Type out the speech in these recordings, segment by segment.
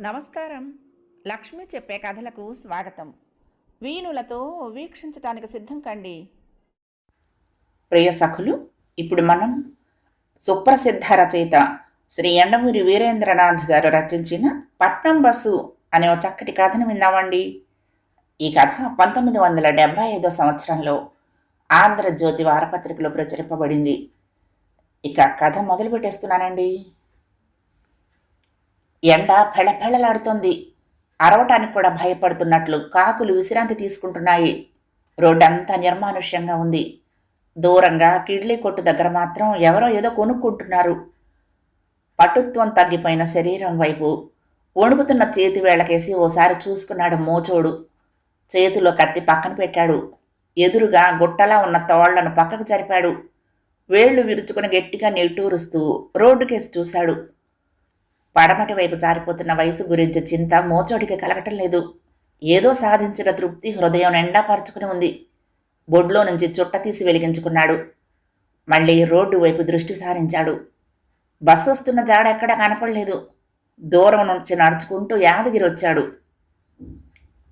నమస్కారం. లక్ష్మి చెప్పే కథలకు స్వాగతం. వీణులతో వీక్షించటానికి సిద్ధం కండి. ప్రియ సఖులు ఇప్పుడు మనం సుప్రసిద్ధ రచయిత శ్రీ ఎండమూరి వీరేంద్రనాథ్ గారు రచించిన పట్నం బస్సు అనే ఒక చక్కటి కథను విన్నామండి. ఈ కథ పంతొమ్మిది వందల డెబ్బై ఐదో సంవత్సరంలో ఆంధ్రజ్యోతి వారపత్రికలో ప్రచురింపబడింది. ఇక కథ మొదలు పెట్టేస్తున్నానండి ఎండ ఫెళఫెళలాడుతోంది. అరవటానికి కూడా భయపడుతున్నట్లు కాకులు విశ్రాంతి తీసుకుంటున్నాయి. రోడ్డంతా నిర్మానుష్యంగా ఉంది. దూరంగా కిడ్లీ కొట్టు దగ్గర మాత్రం ఎవరో ఏదో కొనుక్కుంటున్నారు. పటుత్వం తగ్గిపోయిన శరీరం వైపు వణుకుతున్న చేతి వేళకేసి ఓసారి చూసుకున్నాడు మోచోడు. చేతిలో కత్తి పక్కన పెట్టాడు. ఎదురుగా గుట్టలా ఉన్న తోళ్ళను పక్కకు జరిపాడు. వేళ్ళు విరుచుకుని గట్టిగా నిట్టూరుస్తూ రోడ్డుకేసి చూశాడు. పడమటి వైపు జారిపోతున్న వయసు గురించి చింత మోచోడికి కలగటం లేదు. ఏదో సాధించిన తృప్తి హృదయం నిండా పరుచుకుని ఉంది. బొడ్లో నుంచి చుట్ట తీసి వెలిగించుకున్నాడు. మళ్ళీ రోడ్డు వైపు దృష్టి సారించాడు. బస్సు వస్తున్న జాడ ఎక్కడా కనపడలేదు. దూరం నుంచి నడుచుకుంటూ యాదగిరి వచ్చాడు.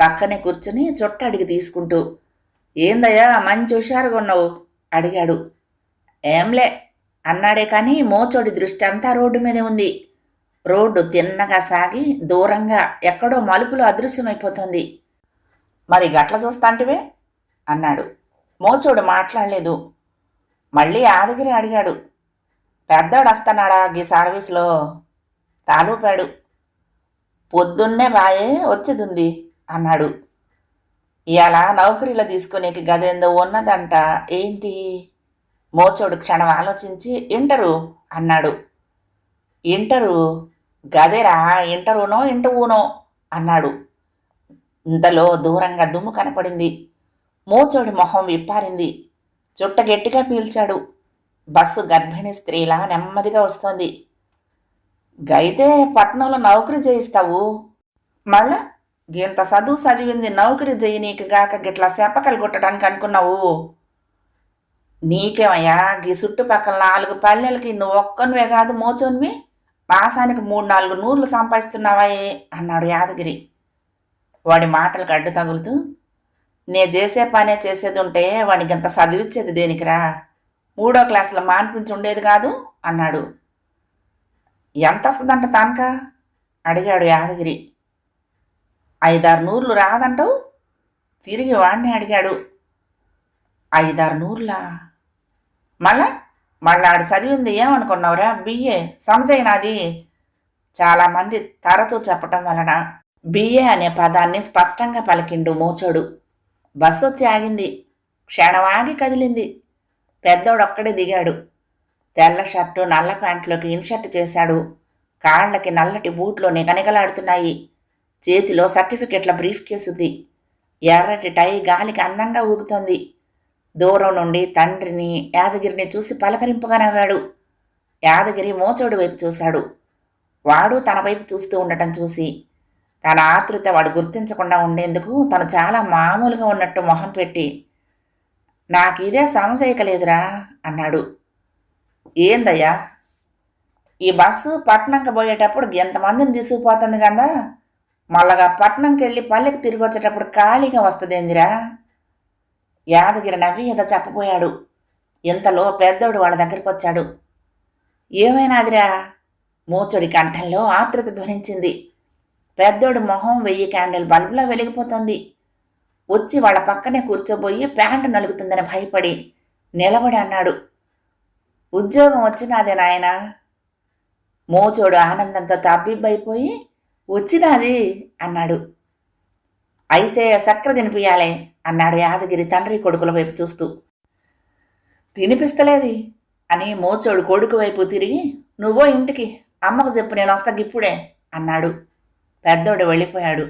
పక్కనే కూర్చుని చుట్ట అడిగి తీసుకుంటూ ఏందయ్యా మంచి హుషారుగా ఉన్నావు? అడిగాడు. ఏంలే అన్నాడే కానీ మోచోడి దృష్టి అంతా రోడ్డు మీదే ఉంది. రోడ్డు తిన్నగా సాగి దూరంగా ఎక్కడో మలుపులో అదృశ్యమైపోతుంది. మరి గట్ల చూస్తాంటివే? అన్నాడు. మోచోడు మాట్లాడలేదు. మళ్ళీ యాదగిరి అడిగాడు. పెద్దోడు వస్తున్నాడా గీ సర్వీస్లో? తాలూపాడు. పొద్దున్నే బాయే వచ్చేదుంది అన్నాడు. ఇవాళ నౌకరీలో తీసుకునేకి గదేందో ఉన్నదంట ఏంటి? మోచోడు క్షణం ఆలోచించి ఇంటరు అన్నాడు. ఇంటరు? గదేరా ఇంట ఊనో అన్నాడు. ఇంతలో దూరంగా దుమ్ము కనపడింది. మోచోడి మొహం విప్పారింది. చుట్ట గట్టిగా పీల్చాడు. బస్సు గర్భిణీ స్త్రీలా నెమ్మదిగా వస్తోంది. గైతే పట్నంలో నౌకరీ చేయిస్తావు. మళ్ళా ఇంత చదువు చదివింది నౌకరీ చేయి నీకు గాక గిట్లా సెప్పకలు కొట్టడానికి అనుకున్నావు. నీకేమయ్యా గీ చుట్టుపక్కల నాలుగు పల్లెలకి నువ్వు ఒక్కనివే కాదు మోచోనివి? మాసానికి మూడు నాలుగు నూర్లు సంపాదిస్తున్నావాయే అన్నాడు యాదగిరి. వాడి మాటలకు అడ్డు తగులుతూ నే చేసే పనే చేసేది ఉంటే వాడికి ఇంత చదివిచ్చేది దేనికిరా? మూడో క్లాసులో మాన్పించి ఉండేది కాదు అన్నాడు. ఎంత వస్తుందంట తానక? అడిగాడు యాదగిరి. ఐదారు నూర్లు రాదంటావు తిరిగి వాడిని అడిగాడు. ఐదారు నూర్లా? మళ్ళా మళ్ళీ ఆడు చదివింది ఏమనుకున్నావురా? బిఏ సంజయనాది. చాలామంది తరచూ చెప్పటం వలన బిఏ అనే పదాన్ని స్పష్టంగా పలికిండు మోచోడు. బస్సు వచ్చి ఆగింది క్షణం ఆగి కదిలింది. పెద్దోడు ఒక్కడే దిగాడు. తెల్ల షర్టు నల్ల ప్యాంట్లోకి ఇన్షర్ట్ చేశాడు. కాళ్ళకి నల్లటి బూట్లు నిగనిగలాడుతున్నాయి చేతిలో సర్టిఫికెట్ల బ్రీఫ్ కేసుంది. ఎర్రటి టై గాలికి అందంగా ఊగుతోంది. దూరం నుండి తండ్రిని యాదగిరిని చూసి పలకరింపుగా నవ్వాడు యాదగిరి మోచోడు వైపు చూశాడు. వాడు తన వైపు చూస్తూ ఉండటం చూసి తన ఆతృత వాడు గుర్తించకుండా ఉండేందుకు తను చాలా మామూలుగా ఉన్నట్టు మొహం పెట్టి నాకు ఇదే సంశయికలేదురా అన్నాడు. ఏందయ్యా? ఈ బస్సు పట్నంకి పోయేటప్పుడు ఎంతమందిని తీసుకుపోతుంది కదా మళ్ళగా పట్నంకి వెళ్ళి పల్లెకి తిరిగి వచ్చేటప్పుడు ఖాళీగా వస్తుందేందిరా? యాదగిరి నవ్వి ఏదో చెప్పబోయాడు. ఇంతలో పెద్దోడు వాళ్ళ దగ్గరికి వచ్చాడు. ఏమైనాదిరా మూచోడి కంఠంలో ఆతృత ధ్వనించింది. పెద్దోడు మొహం వెయ్యి క్యాండిల్ బల్బులా వెలిగిపోతుంది. వచ్చి వాళ్ళ పక్కనే కూర్చోబోయి ప్యాంటు నలుగుతుందని భయపడి నిలబడి అన్నాడు. ఉద్యోగం వచ్చినాదే నాయనా. మోచోడు ఆనందంతో తబ్బిబ్బైపోయి వచ్చినాది అన్నాడు. అయితే సక్ర తినిపియాలే అన్నాడు యాదగిరి తండ్రి కొడుకుల వైపు చూస్తూ. తినిపిస్తలేది అని మోచోడు కొడుకు వైపు తిరిగి నువ్వో ఇంటికి అమ్మకు చెప్పు నేను వస్తా ఇప్పుడే అన్నాడు. పెద్దోడు వెళ్ళిపోయాడు.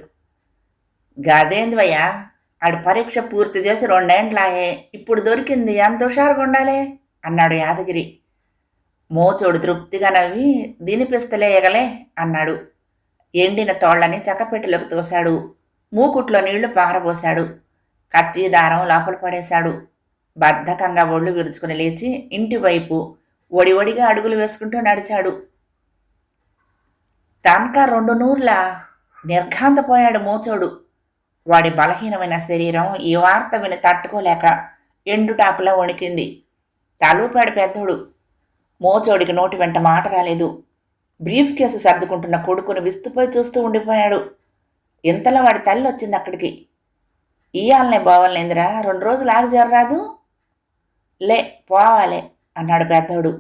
గదేందివయ్యా ఆడు పరీక్ష పూర్తి చేసి రెండేండ్లాయే ఇప్పుడు దొరికింది ఎంత హుషారుగా ఉండాలి అన్నాడు యాదగిరి. మోచోడు తృప్తిగా నవ్వి దినిపిస్తలే ఎగలే అన్నాడు. ఎండిన తోళ్ళని చక్కపెట్టెలోకి తోశాడు. మూకుట్లో నీళ్ళు పారబోశాడు. కత్తి దారం లోపల పడేశాడు. బద్ధకంగా ఒళ్ళు విరుచుకుని లేచి ఇంటివైపు ఒడి ఒడిగా అడుగులు వేసుకుంటూ నడిచాడు. తనకా రెండు నూర్లా నిర్ఘాంతపోయాడు మోచోడు. వాడి బలహీనమైన శరీరం ఈ వార్త విని తట్టుకోలేక ఎండుటాకులా వణికింది. తలూపాడు పెద్దోడు. మోచోడికి నోటి వెంట మాట రాలేదు. బ్రీఫ్ కేసు సర్దుకుంటున్న కొడుకును విస్తుపోయి చూస్తూ ఉండిపోయాడు. ఇంతలో వాడి తల్లి వచ్చింది అక్కడికి. ఇయ్యాలనే బావాలేందిరా రెండు రోజులు ఆగి జరరాదు లే పోవాలే అన్నాడు పెద్దోడు.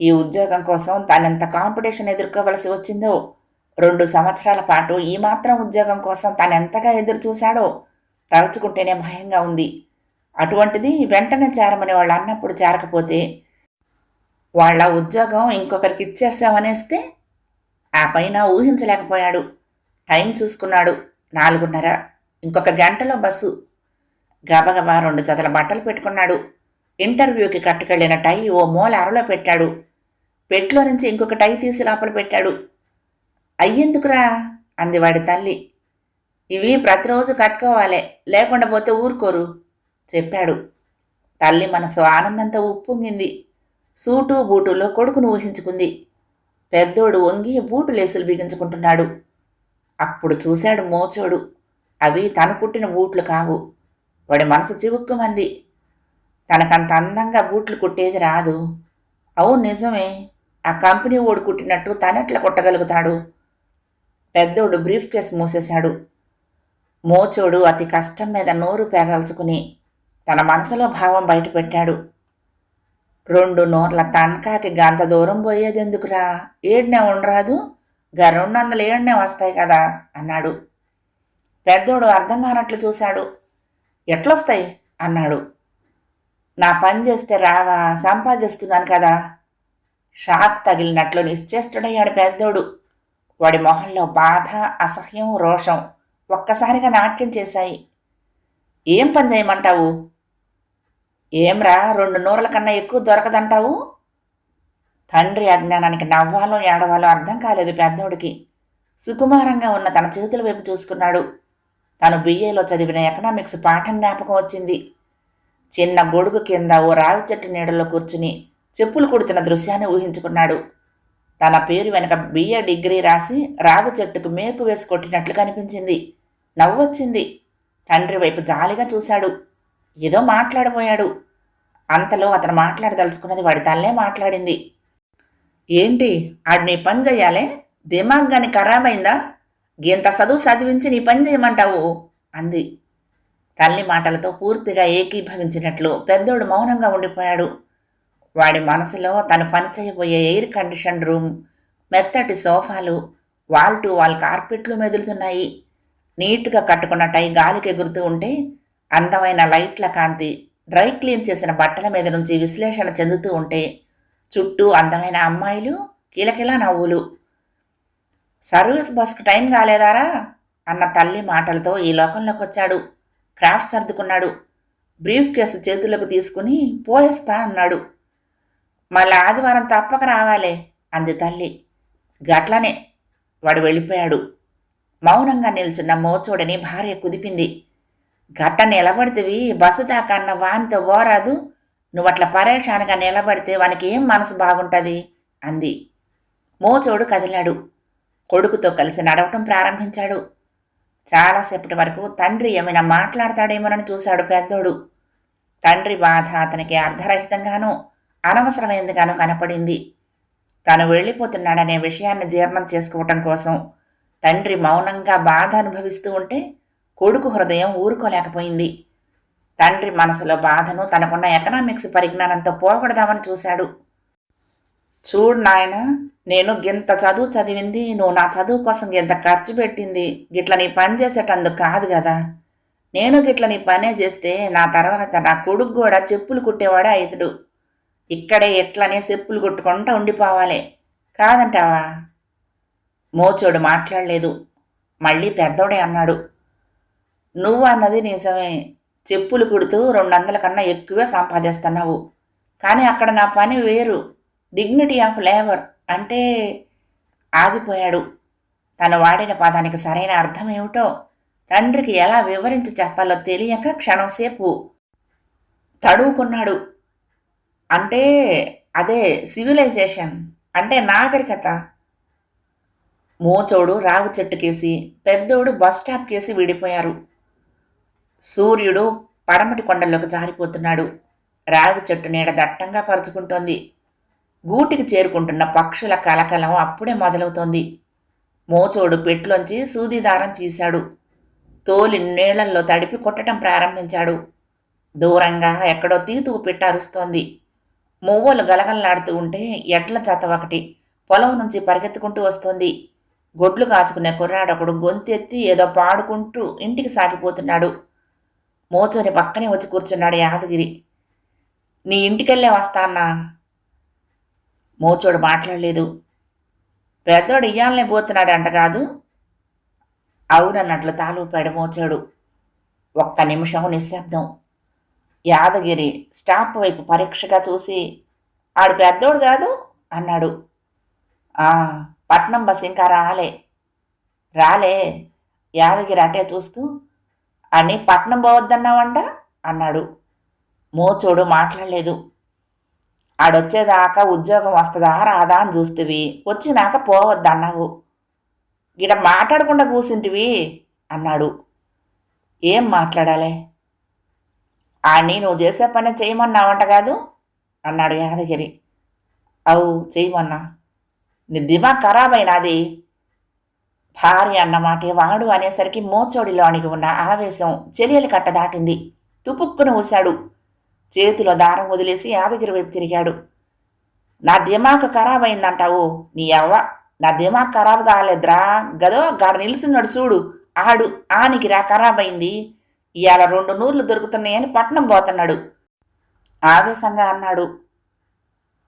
ఈ ఉద్యోగం కోసం తానెంత కాంపిటీషన్ ఎదుర్కోవలసి వచ్చిందో రెండు సంవత్సరాల పాటు ఈ మాత్రం ఉద్యోగం కోసం తాను ఎంతగా ఎదురు చూశాడో తలుచుకుంటేనే భయంగా ఉంది. అటువంటిది వెంటనే చేరమని వాళ్ళు అన్నప్పుడు చేరకపోతే వాళ్ళ ఉద్యోగం ఇంకొకరికి ఇచ్చేసామనేస్తే ఆ పైన ఊహించలేకపోయాడు. టైం చూసుకున్నాడు. నాలుగున్నర. ఇంకొక గంటలో బస్సు. గబగబా రెండు జతల బట్టలు పెట్టుకున్నాడు. ఇంటర్వ్యూకి కట్టుకెళ్ళిన టై ఓ మూల అరలో పెట్టాడు. పెట్లో నుంచి ఇంకొక టై తీసి లోపల పెట్టాడు. అయ్యేందుకురా? అంది వాడి తల్లి. ఇవి ప్రతిరోజు కట్టుకోవాలే లేకుండా పోతే ఊరుకోరు చెప్పాడు. తల్లి మనసు ఆనందంతో ఉప్పొంగింది. సూటు బూటులో కొడుకును ఊహించుకుంది. పెద్దోడు వంగి బూటు లేసులు బిగించుకుంటున్నాడు. అప్పుడు చూశాడు మోచోడు. అవి తను కుట్టిన బూట్లు కావు. వాడి మనసు చివుక్కుమంది తనకంత అందంగా బూట్లు కుట్టేది రాదు. అవును నిజమే. ఆ కంపెనీ ఓడి కుట్టినట్టు తనెట్లా కుట్టగలుగుతాడు? పెద్దోడు బ్రీఫ్ కేస్ మూసేశాడు. మోచోడు అతి కష్టం మీద నోరు పేగల్చుకుని తన మనసులో భావం బయటపెట్టాడు రెండు నోర్ల తనకాకి గంత దూరం పోయేది ఎందుకురా ఏడ్నే ఉండరాదు. గా రెండు వందలు ఏడ్నే వస్తాయి కదా అన్నాడు. పెద్దోడు అర్థం కానట్లు చూశాడు. ఎట్లొస్తాయి? అన్నాడు. నా పని చేస్తే రావా? సంపాదిస్తున్నాను కదా. షాక్ తగిలినట్లు నిశ్చేష్టుడయ్యాడు పెద్దోడు. వాడి మొహంలో బాధ అసహ్యం రోషం ఒక్కసారిగా నాట్యం చేశాయి. ఏం పని చేయమంటావు? ఏమ్రా రెండు నూరల కన్నా ఎక్కువ దొరకదంటావు? తండ్రి అజ్ఞానానికి నవ్వాలో ఏడవాలో అర్థం కాలేదు పెద్దోడికి. సుకుమారంగా ఉన్న తన చేతుల వైపు చూసుకున్నాడు. తను బిఏలో చదివిన ఎకనామిక్స్ పాఠం జ్ఞాపకం వచ్చింది. చిన్న గొడుగు కింద ఓ రావి చెట్టు నీడలో కూర్చుని చెప్పులు కుడుతున్న దృశ్యాన్ని ఊహించుకున్నాడు. తన పేరు వెనక బిఏ డిగ్రీ రాసి రావి చెట్టుకు మేకు వేసి కొట్టినట్లు కనిపించింది. నవ్వొచ్చింది. తండ్రి వైపు జాలిగా చూశాడు. ఏదో మాట్లాడబోయాడు. అంతలో అతను మాట్లాడదలుచుకున్నది వాడి తల్లే మాట్లాడింది. ఏంటి ఆడు నీ పని చెయ్యాలే? దిమాగ్ ఖరాబ్ ఖరాబైందా? గింత చదువు చదివించి నీ పని చేయమంటావు? అంది. తల్లి మాటలతో పూర్తిగా ఏకీభవించినట్లు పెద్దోడు మౌనంగా ఉండిపోయాడు. వాడి మనసులో తను పనిచేయబోయే ఎయిర్ కండిషన్ రూమ్ మెత్తటి సోఫాలు వాల్ టు వాల్ కార్పెట్లు మెదులుతున్నాయి. నీట్గా కట్టుకున్న టై గాలికి ఎగురుతూ ఉంటే అందమైన లైట్ల కాంతి డ్రై క్లీన్ చేసిన బట్టల మీద నుంచి విశ్లేషణ చెందుతూ ఉంటే చుట్టూ అందమైన అమ్మాయిలు కిలకిలా నవ్వులు. సర్వీస్ బస్కు టైం కాలేదారా? అన్న తల్లి మాటలతో ఈ లోకంలోకి వచ్చాడు క్రాఫ్ట్ సర్దుకున్నాడు. బ్రీఫ్ కేసు చేతులకు తీసుకుని పోయేస్తా అన్నాడు. మళ్ళీ ఆదివారం తప్పక రావాలే అంది తల్లి. గట్లనే వాడు వెళ్ళిపోయాడు. మౌనంగా నిల్చున్న మోచోడని భార్య కుదిపింది. గట్ట నిలబడితివి బస్సు దాకా అన్న వానితో ఓరాదు. నువ్వు అట్లా పరేషాన్గా నిలబడితే వానికి ఏం మనసు బాగుంటుంది? అంది. మోచోడు కదిలాడు. కొడుకుతో కలిసి నడవటం ప్రారంభించాడు. చాలాసేపటి వరకు తండ్రి ఏమైనా మాట్లాడతాడేమోనని చూశాడు పెద్దోడు. తండ్రి బాధ అతనికి అర్ధరహితంగానూ అనవసరమైందిగానూ కనపడింది. తను వెళ్ళిపోతున్నాడనే విషయాన్ని జీర్ణం చేసుకోవటం కోసం తండ్రి మౌనంగా బాధ అనుభవిస్తూ ఉంటే కొడుకు హృదయం ఊరుకోలేకపోయింది. తండ్రి మనసులో బాధను తనకున్న ఎకనామిక్స్ పరిజ్ఞానంతో పోగొడదామని చూశాడు. చూడు నాయన నేను గింత చదువు చదివింది నువ్వు నా చదువు కోసం గింత ఖర్చు పెట్టింది గిట్ల నీ పని చేసేటందుకు కాదు కదా నేను గిట్ల నీ పనే చేస్తే నా తర్వాత నా కొడుకు కూడా చెప్పులు కుట్టేవాడే అయితుడు. ఇక్కడే ఎట్లనే చెప్పులు కుట్టుకుంటా ఉండిపోవాలి. కాదంటావా? మోచోడు మాట్లాడలేదు. మళ్ళీ పెద్దోడే అన్నాడు. నువ్వు అన్నది నిజమే. చెప్పులు కుడుతూ రెండు వందల కన్నా ఎక్కువే సంపాదిస్తున్నావు. కానీ అక్కడ నా పని వేరు. డిగ్నిటీ ఆఫ్ లేబర్ అంటే ఆగిపోయాడు. తను వాడిన పదానికి సరైన అర్థం ఏమిటో తండ్రికి ఎలా వివరించి చెప్పాలో తెలియక క్షణంసేపు తడువుకున్నాడు. అంటే అదే సివిలైజేషన్ అంటే నాగరికత. మోచోడు రావు చెట్టుకేసి పెద్దోడు బస్ స్టాప్ కేసి విడిపోయారు. సూర్యుడు పడమటి కొండల్లోకి జారిపోతున్నాడు. రావి చెట్టు నీడ దట్టంగా పరుచుకుంటోంది. గూటికి చేరుకుంటున్న పక్షుల కలకలం అప్పుడే మొదలవుతోంది. మోచోడు పెట్లోంచి సూది దారం తీశాడు. తోలి నీళ్ళల్లో తడిపి కొట్టడం ప్రారంభించాడు. దూరంగా ఎక్కడో తీతుకు పెట్టారుస్తోంది మువ్వలు గలగలలాడుతూ ఉంటే ఎడ్ల చెత్త ఒకటి పొలం నుంచి పరిగెత్తుకుంటూ వస్తోంది. గొడ్లు కాచుకునే కుర్రాడొకడు గొంతెత్తి ఏదో పాడుకుంటూ ఇంటికి సాగిపోతున్నాడు. మోచోని పక్కనే వచ్చి కూర్చున్నాడు యాదగిరి. నీ ఇంటికెళ్ళే వస్తా అన్నా మోచోడు మాట్లాడలేదు. పెద్దోడు ఇయ్యాలనే పోతున్నాడు అంట కాదు. అవునన్నట్లు తాలూపాడు మోచాడు. ఒక్క నిమిషం నిశ్శబ్దం. యాదగిరి స్టాప్ వైపు పరీక్షగా చూసి ఆడు పెద్దోడు కాదు? అన్నాడు. పట్నం బస్ ఇంకా రాలే. రాలే? యాదగిరి అటే చూస్తూ అని పట్నం పోవద్దన్నావంట? అన్నాడు. మోచోడు మాట్లాడలేదు. ఆడొచ్చేదాకా ఉద్యోగం వస్తుందా రాదా అని చూస్తేవి. వచ్చినాక పోవద్దన్నావు. గిడ మాట్లాడకుండా కూసింటివి అన్నాడు. ఏం మాట్లాడాలి? ఆని నువ్వు చేసే పని చేయమన్నావంట కాదు? అన్నాడు యాదగిరి. అవు చేయమన్నా. నీ దిమాగ్ ఖరాబ్ అయినాది భార్య అన్నమాటే వాడు అనేసరికి మోచోడిలోనికి ఉన్న ఆవేశం చెలియలు కట్ట దాటింది. తుపుక్కున ఊశాడు. చేతిలో దారం వదిలేసి యాదగిరి వైపు తిరిగాడు. నా దిమాక్ ఖరాబ్ అయిందంటావు నీ అవ్వ నా దిమాక్ ఖరాబ్ కాలేదురా. గదో గాడ నిలుసున్నాడు చూడు. ఆడు ఆనికి రా ఖరాబ్ అయింది ఇవాళ రెండు నూర్లు దొరుకుతున్నాయని పట్నం పోతున్నాడు. ఆవేశంగా అన్నాడు.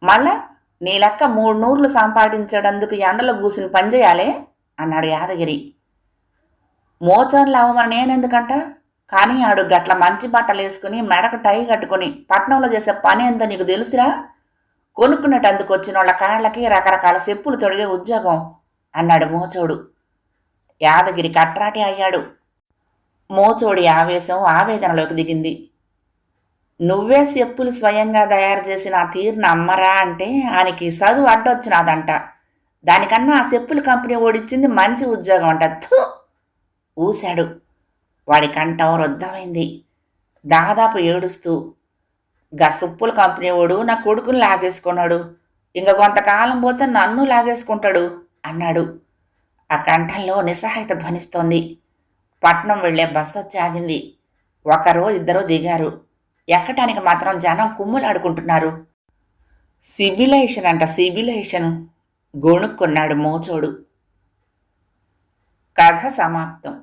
మళ్ళా నీ లెక్క మూడు నూర్లు సంపాదించడందుకు ఎండలో కూసిన పనిచేయాలే అన్నాడు యాదగిరి. మోచోన్లు అవ్వమని నేనెందుకంట? కానీ ఆడు గట్ల మంచి బట్టలు వేసుకుని మెడకు టై కట్టుకుని పట్నంలో చేసే పని ఎంతో నీకు తెలుసురా? కొనుక్కునేటందుకు వచ్చిన వాళ్ళ కాళ్ళకి రకరకాల చెప్పులు తొడిగే ఉద్యోగం అన్నాడు మోచోడు. యాదగిరి కట్రాటి అయ్యాడు. మోచోడి ఆవేశం ఆవేదనలోకి దిగింది. నువ్వే చెప్పులు స్వయంగా తయారు చేసిన ఆ తీరును అమ్మరా అంటే ఆయనకి చదువు అడ్డొచ్చినాదంట. దానికన్నా ఆ చెప్పుల కంపెనీ ఓడిచ్చింది మంచి ఉద్యోగం అంట. ఊశాడు. వాడి కంఠం రుద్ధమైంది దాదాపు ఏడుస్తూ గా సుప్పుల కంపెనీ వాడు నా కొడుకుని లాగేసుకున్నాడు. ఇంక కొంతకాలం పోతే నన్ను లాగేసుకుంటాడు అన్నాడు. ఆ కంఠంలో నిస్సహాయత ధ్వనిస్తోంది. పట్నం వెళ్ళే బస్సు వచ్చి ఆగింది. ఒకరో ఇద్దరో దిగారు. ఎక్కటానికి మాత్రం జనం కుమ్ములాడుకుంటున్నారు. సిబిలైషన్ అంట సిబిలైషన్ గొణుక్కున్నాడు మోచోడు. కథ సమాప్తం.